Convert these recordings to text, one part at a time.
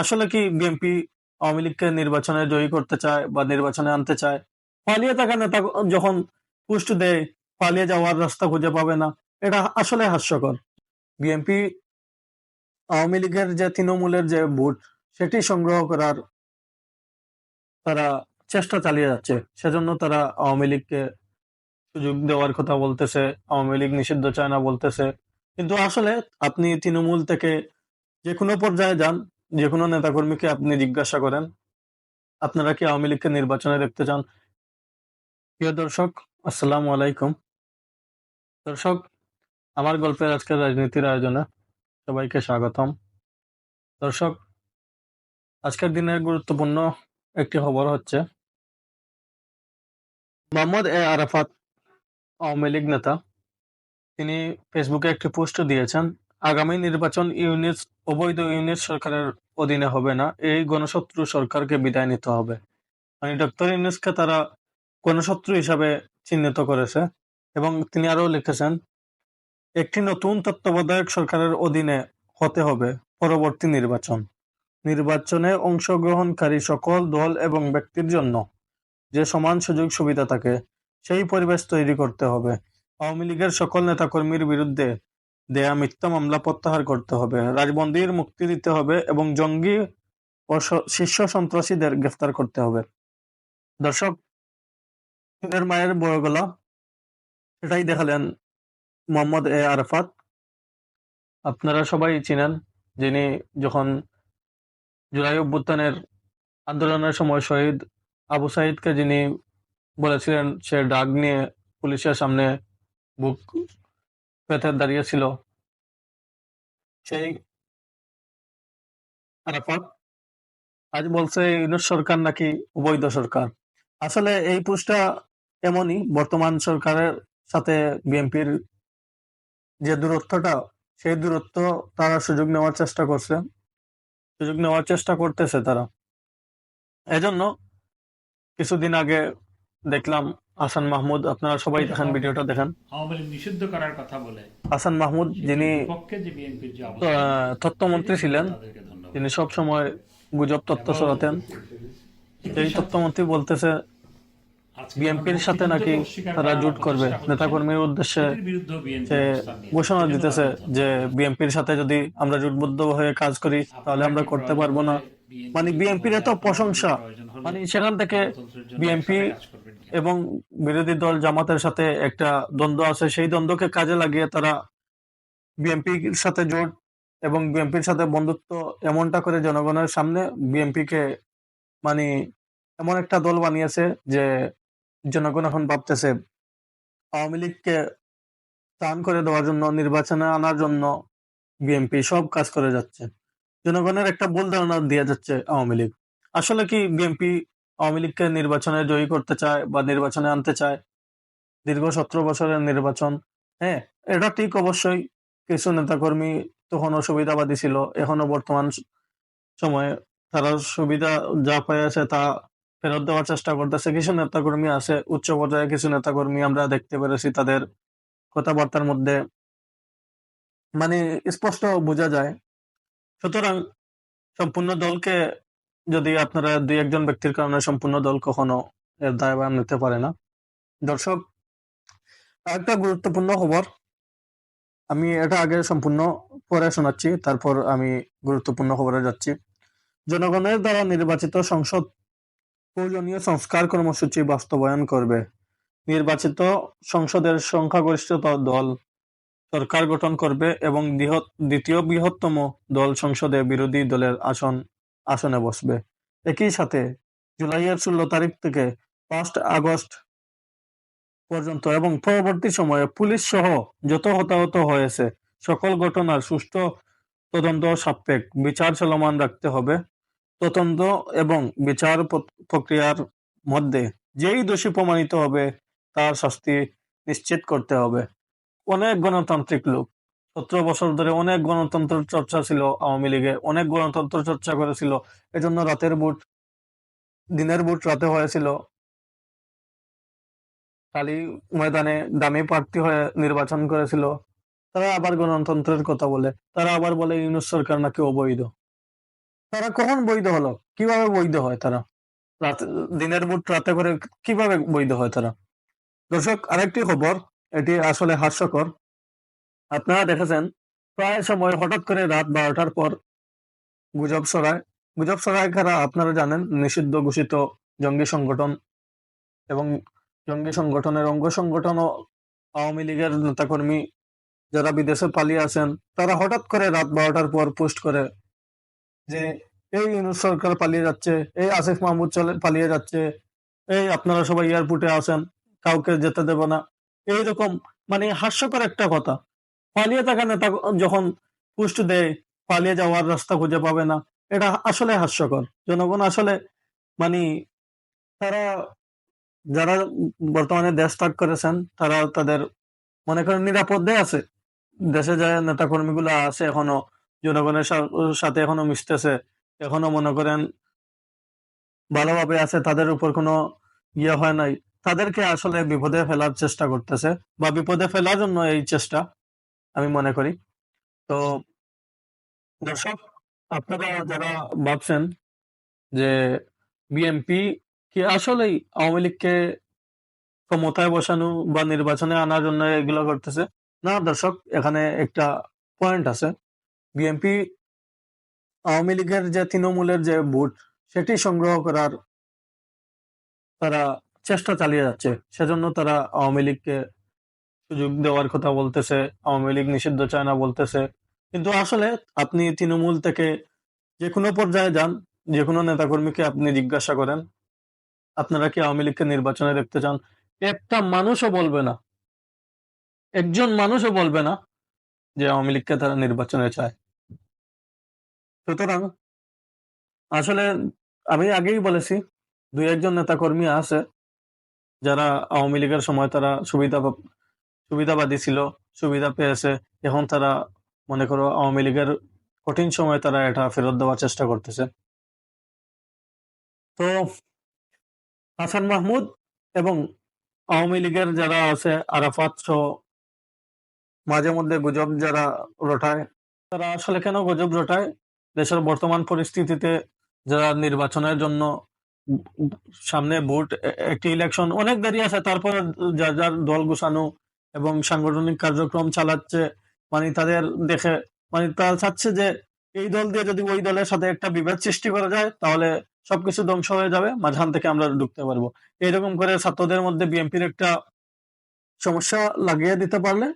আসলে কি বিএনপি আওয়ামী লীগকে নির্বাচনে জয়ী করতে চায় বা নির্বাচনে আনতে চায়? পালিয়ে থাকা নেতা যখন পুষ্ট দেয়, পালিয়ে যাওয়ার রাস্তা খুঁজে পাবে না। এটা আসলে হাস্যকর। বিএনপি আওয়ামী লীগের যে তৃণমূলের যে ভোট, সেটি সংগ্রহ করার তারা চেষ্টা চালিয়ে যাচ্ছে। সেজন্য তারা আওয়ামী লীগকে সুযোগ দেওয়ার কথা বলতেছে, আওয়ামী লীগ নিষিদ্ধ চায় না বলতেছে। কিন্তু আসলে আপনি তৃণমূল থেকে যে কোনো পর্যায়ে যান যে কোনো নেতাকর্মীকে আপনি জিজ্ঞাসা করেন, আপনারা কি আওয়ামী লীগকে নির্বাচনে দেখতে চান? প্রিয় দর্শক, আসসালামু আলাইকুম। দর্শক, আমার গল্পের আজকের রাজনীতির আয়োজনে সবাইকে স্বাগতম। দর্শক, আজকের দিনের গুরুত্বপূর্ণ একটি খবর হচ্ছে, মোহাম্মদ এ আরাফাত আওয়ামী লীগ নেতা, তিনি ফেসবুকে একটি পোস্ট দিয়েছেন আগামী নির্বাচন ইউনিস, অবৈধ ইউনিট সরকারের অধীনে হবে না। এই গণশত্রু সরকারকে বিদায় নিতে হবে। মানে ডক্টর ইউনিসকে তারা গণশত্রু হিসাবে চিহ্নিত করেছে এবং তিনি আরও লিখেছেন, একটি নতুন তত্ত্বাবধায়ক সরকারের অধীনে হতে হবে পরবর্তী নির্বাচন। নির্বাচনে অংশগ্রহণকারী সকল দল এবং ব্যক্তির জন্য যে সমান সুযোগ সুবিধা থাকে, সেই পরিবেশ তৈরি করতে হবে। আওয়ামী লীগের সকল নেতাকর্মীর বিরুদ্ধে দেয়া মিথ্যা মামলা প্রত্যাহার করতে হবে। রাজবন্দির মুক্তি দিতে হবে এবং জঙ্গি ও শীর্ষ সন্ত্রাসীদের গ্রেফতার করতে হবে। দর্শক এর মায়ের বড় গলা সেটাই দেখালেন মোহাম্মদ এ আরফাত। আপনারা সবাই চিনেন যিনি যখন জুলাই অভ্যুত্থানের আন্দোলনের সময় শহীদ আবু সাইদকে যিনি বলেছিলেন, সে ডাক নিয়ে পুলিশের সামনে বুক পেতে দাঁড়িয়েছিল সেই আরাফাত আজ বলছে ইউনুস সরকার নাকি অবৈধ সরকার। আসলে এই পোস্টটা এমনই বর্তমান সরকারের সাথে বিএনপির যে দূরত্বটা, সেই দূরত্ব তারা সুযোগ নেওয়ার চেষ্টা করছে। সুযোগ নেওয়ার চেষ্টা করতেছে তারা। এজন্য কিছুদিন আগে দেখলাম হাসান মাহমুদ আপনারা সবাই দেখেন ভিডিওটা দেখেন। আওয়ামী লীগ নিষিদ্ধ করার কথা বলে। হাসান মাহমুদ যিনি যে যে তথ্যমন্ত্রী ছিলেন তিনি সব সময় গুজব তথ্য ছড়াতেন এই তথ্যমন্ত্রী বলতেছে বিএনপির সাথে নাকি তারা জোট করবে? নেতাকর্মীর উদ্দেশ্যে নিয়েছে। ঘোষণা দিতেছে যে বিএনপির সাথে যদি আমরা জোটবদ্ধ হয়ে কাজ করি তাহলে আমরা করতে পারব না। মানে বিএনপির এত প্রশংসা মানে সেখান থেকে বিএনপি? এবং বিরোধী দল জামাতের সাথে একটা দ্বন্দ্ব আছে সেই দ্বন্দ্বকে কাজে লাগিয়ে তারা বিএনপির সাথে জোট এবং বিএনপির সাথে বন্ধুত্ব এমনটা করে জনগণের সামনে বিএনপিকে মানে এমন একটা দল বানিয়েছে যে জনগণ এখন ভাবতেছে আওয়ামী লীগকে ত্রাণ করে দেওয়ার জন্য নির্বাচনে আনার জন্য বিএনপি সব কাজ করে যাচ্ছে জনগণের একটা ভুল ধারণা দেওয়া যাচ্ছে আওয়ামী লীগ। আসলে কি বিএনপি আওয়ামী লীগকে নির্বাচনে জয়ী করতে চায় বা নির্বাচনে আনতে চায়? দীর্ঘ সতেরো বছরের নির্বাচন হ্যাঁ এটা ঠিক অবশ্যই। কিছু নেতাকর্মী তখনও সুবিধাবাদী ছিল। এখনও বর্তমান সময়ে তারা সুবিধা যা পেয়েছে তা ফেরত দেওয়ার চেষ্টা করতেছে। কিছু নেতাকর্মী আছে, উচ্চ পর্যায়ে কিছু নেতাকর্মী আমরা দেখতে পেরেছি তাদের কথাবার্তার মধ্যে। মানে স্পষ্ট বোঝা যায় সুতরাং সম্পূর্ণ দলকে যদি আপনারা দুই একজন ব্যক্তির কারণে সম্পূর্ণ দল কখনো এর দায়ভার নিতে পারে না। দর্শক একটা গুরুত্বপূর্ণ খবর। আমি এটা আগে সম্পূর্ণ পরে শোনাচ্ছি, তারপর আমি গুরুত্বপূর্ণ খবরে যাচ্ছি। জনগণের দ্বারা নির্বাচিত সংসদ প্রয়োজনীয় সংস্কার কর্মসূচি বাস্তবায়ন করবে। নির্বাচিত সংসদের সংখ্যাগরিষ্ঠতা দল সরকার গঠন করবে এবং দ্বিতীয় বৃহত্তম দল সংসদে বিরোধী দলের আসন, আসনে বসবে। একই সাথে জুলাইয়ের ষোলো তারিখ থেকে পাঁচ আগস্ট পর্যন্ত এবং পরবর্তী সময়ে পুলিশ সহ যত হতাহত হয়েছে, সকল ঘটনার সুষ্ঠু তদন্ত সাপেক্ষ বিচার চলমান রাখতে হবে। তদন্ত এবং বিচার প্রক্রিয়ার মধ্যে যেই দোষী প্রমাণিত হবে, তার শাস্তি নিশ্চিত করতে হবে। অনেক গণতান্ত্রিক লোক। সতেরো বছর ধরে অনেক গণতন্ত্র চর্চা ছিল আওয়ামী লীগে, অনেক গণতন্ত্র চর্চা করেছিল। এজন্য রাতের ভোট, দিনের ভোট রাতে হয়েছিল। খালি ময়দানে দামি প্রার্থী হয়ে নির্বাচন করেছিল। তারা আবার গণতন্ত্রের কথা বলে। তারা আবার বলে ইউনুস সরকার নাকি অবৈধ। তারা কখন বৈধ হলো? কীভাবে বৈধ হয় তারা? রাতে, দিনের বুট রাতে করে কীভাবে বৈধ হয় তারা? দর্শক, আরেকটি খবর। এটি আসলে হাস্যকর। আপনারা দেখেছেন, প্রায় সময় হঠাৎ করে রাত বারোটার পর গুজব ছড়ায়। গুজব ছড়ায় কারা আপনারা জানেন, নিষিদ্ধ ঘোষিত জঙ্গি সংগঠন এবং জঙ্গি সংগঠনের অঙ্গ সংগঠন ও আওয়ামী লীগের নেতাকর্মী যারা বিদেশে পালিয়ে আছেন, তারা হঠাৎ করে রাত বারোটার পর পোস্ট করে যে, এই ইউনুস সরকার পালিয়ে যাচ্ছে, এই আসিফ মাহমুদ চলে, পালিয়ে যাচ্ছে, এই আপনারা সবাই এয়ারপোর্টে আছেন, কাউকে যেতে দেব না। এইরকম মানে হাস্যকর একটা কথা। পালিয়ে থাকা নেতা যখন পুষ্ট দেয়, পালিয়ে যাওয়ার রাস্তা খুঁজে পাবে না। এটা আসলে হাস্যকর। জনগণ আসলে মানে তারা যারা বর্তমানে দেশ ত্যাগ করেছেন তারা তাদের মনে করেন নিরাপদে আছে। দেশে যে নেতা কর্মীগুলো আছে এখনও, জনগণের সাথে এখনও মিশতেছে, এখনও মনে করেন ভালোভাবে আছে, তাদের উপর কোনো ইয়ে হয় নাই। তাদেরকে আসলে বিপদে ফেলার চেষ্টা করতেছে বা বিপদে ফেলার জন্য এই চেষ্টা, আমি মনে করি। তো দর্শক, আপনারা যারা ভাবছেন যে বিএনপি কি আসলেই আওয়ামী লীগকে ক্ষমতায় বসানো বা নির্বাচনে আনার জন্য এগুলো করতেছে, না দর্শক, এখানে একটা পয়েন্ট আছে। বিএনপি আওয়ামী লীগের যে তৃণমূলের যে ভোট, সেটি সংগ্রহ করার তারা চেষ্টা চালিয়ে যাচ্ছে। সেজন্য তারা আওয়ামী লীগকে সুযোগ দেওয়ার কথা বলতেছে, আওয়ামী লীগ নিষিদ্ধ চায় না বলতেছে। কিন্তু আসলে আপনি তৃণমূল থেকে যে কোনো পর্যায়ে যান যে কোনো নেতাকর্মীকে আপনি জিজ্ঞাসা করেন, আপনারা কি আওয়ামী লীগকে নির্বাচনে দেখতে চান? একটা মানুষও বলবে না। একজন মানুষও বলবে না যে আওয়ামী লীগকে তারা নির্বাচনে চায়। সুতরাং আসলে আমি আগেই বলেছি, দুই একজন নেতাকর্মী আছে যারা আওয়ামী লীগের সময় তারা সুবিধা সুবিধাবাদী ছিল, সুবিধা পেয়েছে, এখন তারা মনে করো আওয়ামী লীগের কঠিন সময় তারা এটা ফেরত দেওয়ার চেষ্টা করতেছে। তো হাসান মাহমুদ এবং আওয়ামী লীগের যারা আছে, আরাফাত সহ মাঝে মধ্যে গুজব যারা রটায়, তারা আসলে কেন গুজব রটায়? দেশের বর্তমান পরিস্থিতিতে যারা নির্বাচনের জন্য সামনে ভোট একটি ইলেকশন অনেক দেরি আছে। তারপরে যার যার দল গুছানো এবং সাংগঠনিক কার্যক্রম চালাচ্ছে মানে তাদের দেখে মানে তারা চাচ্ছে যে এই দল দিয়ে যদি ওই দলের সাথে একটা বিভেদ সৃষ্টি করা যায়, তাহলে সবকিছু ধ্বংস হয়ে যাবে, মাঝখান থেকে আমরা ঢুকতে পারব। এরকম করে ছাত্রদের মধ্যে বিএনপির একটা সমস্যা লাগিয়ে দিতে পারলে,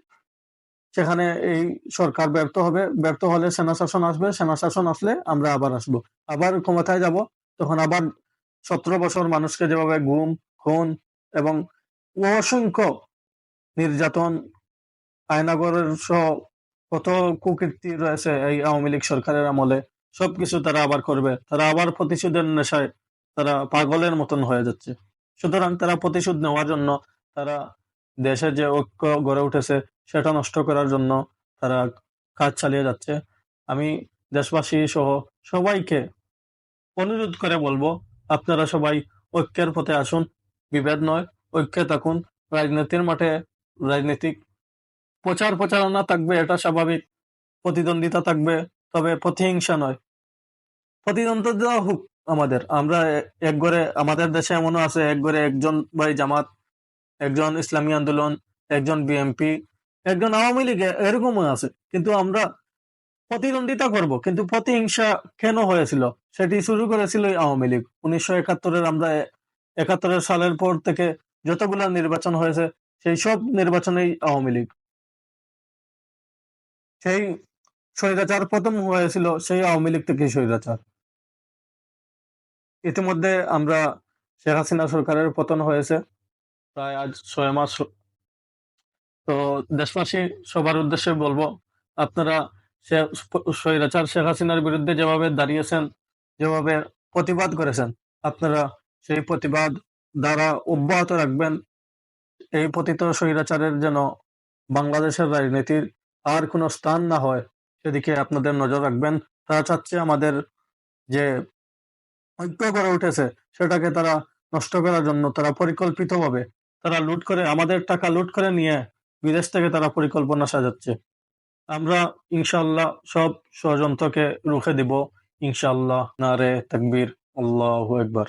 সেখানে এই সরকার ব্যর্থ হবে। ব্যর্থ হলে সেনা শাসন আসবে সেনা শাসন আসলে আমরা আবার আসব। আবার ক্ষমতায় যাব, তখন আবার সতেরো বছর মানুষকে যেভাবে গুম খুন এবং অসংখ্য নির্যাতন আয়নাগরের সহ কত কুকীর্তি রয়েছে এই আওয়ামী লীগ সরকারের আমলে, সবকিছু তারা আবার করবে। তারা আবার প্রতিশোধের নেশায় তারা পাগলের মতন হয়ে যাচ্ছে। সুতরাং তারা প্রতিশোধ নেওয়ার জন্য তারা দেশের যে ঐক্য গড়ে উঠেছে, সেটা নষ্ট করার জন্য তারা কাজ চালিয়ে যাচ্ছে। আমি দেশবাসী সহ সবাইকে অনুরোধ করে বলব আপনারা সবাই ঐক্যের পথে আসুন, বিভেদ নয়, ঐক্যে থাকুন। রাজনীতির মাঠে রাজনৈতিক প্রচার প্রচারণা থাকবে, এটা স্বাভাবিক। প্রতিদ্বন্দ্বিতা থাকবে, তবে প্রতিহিংসা নয়। প্রতিদ্বন্দ্বিতা হোক আমাদের। আমরা এক আমাদের দেশে এমনও আছে, এক একজন ভাই জামাত, একজন ইসলামী আন্দোলন, একজন বিএনপি, একজন আওয়ামী লীগ এরকমও আছে। কিন্তু আমরা প্রতিদ্বন্দ্বিতা করব, কিন্তু প্রতিহিংসা কেন হয়েছিল? সেটি শুরু করেছিল আওয়ামী লীগ। উনিশশো একাত্তরের আমরা একাত্তরের সালের পর থেকে যতগুলা নির্বাচন হয়েছে, সেই সব নির্বাচনেই আওয়ামী লীগ। সেই স্বৈরাচার প্রথম হয়েছিল সেই আওয়ামী লীগ থেকেই স্বৈরাচার। ইতিমধ্যে আমরা শেখ হাসিনা সরকারের পতন হয়েছে, প্রায় আজ ছয় মাস। তো দেশবাসী সবার উদ্দেশ্যে বলব, আপনারা স্বৈরাচার শেখ হাসিনার বিরুদ্ধে যেভাবে দাঁড়িয়েছেন, যেভাবে প্রতিবাদ করেছেন, আপনারা সেই প্রতিবাদ দ্বারা অব্যাহত রাখবেন। এই পতিত স্বৈরাচারের যেন বাংলাদেশের রাজনীতির আর কোনো স্থান না হয়, সেদিকে আপনাদের নজর রাখবেন। তারা চাচ্ছে আমাদের যে ঐক্য করে উঠেছে, সেটাকে তারা নষ্ট করার জন্য তারা পরিকল্পিতভাবে তারা লুট করে, আমাদের টাকা লুট করে নিয়ে বিদেশ থেকে তারা পরিকল্পনা সাজাচ্ছে। আমরা ইনশাল্লাহ সব ষড়যন্ত্রকে রুখে দিব। ইনশাল্লাহ নারে তাকবীর। আল্লাহ একবার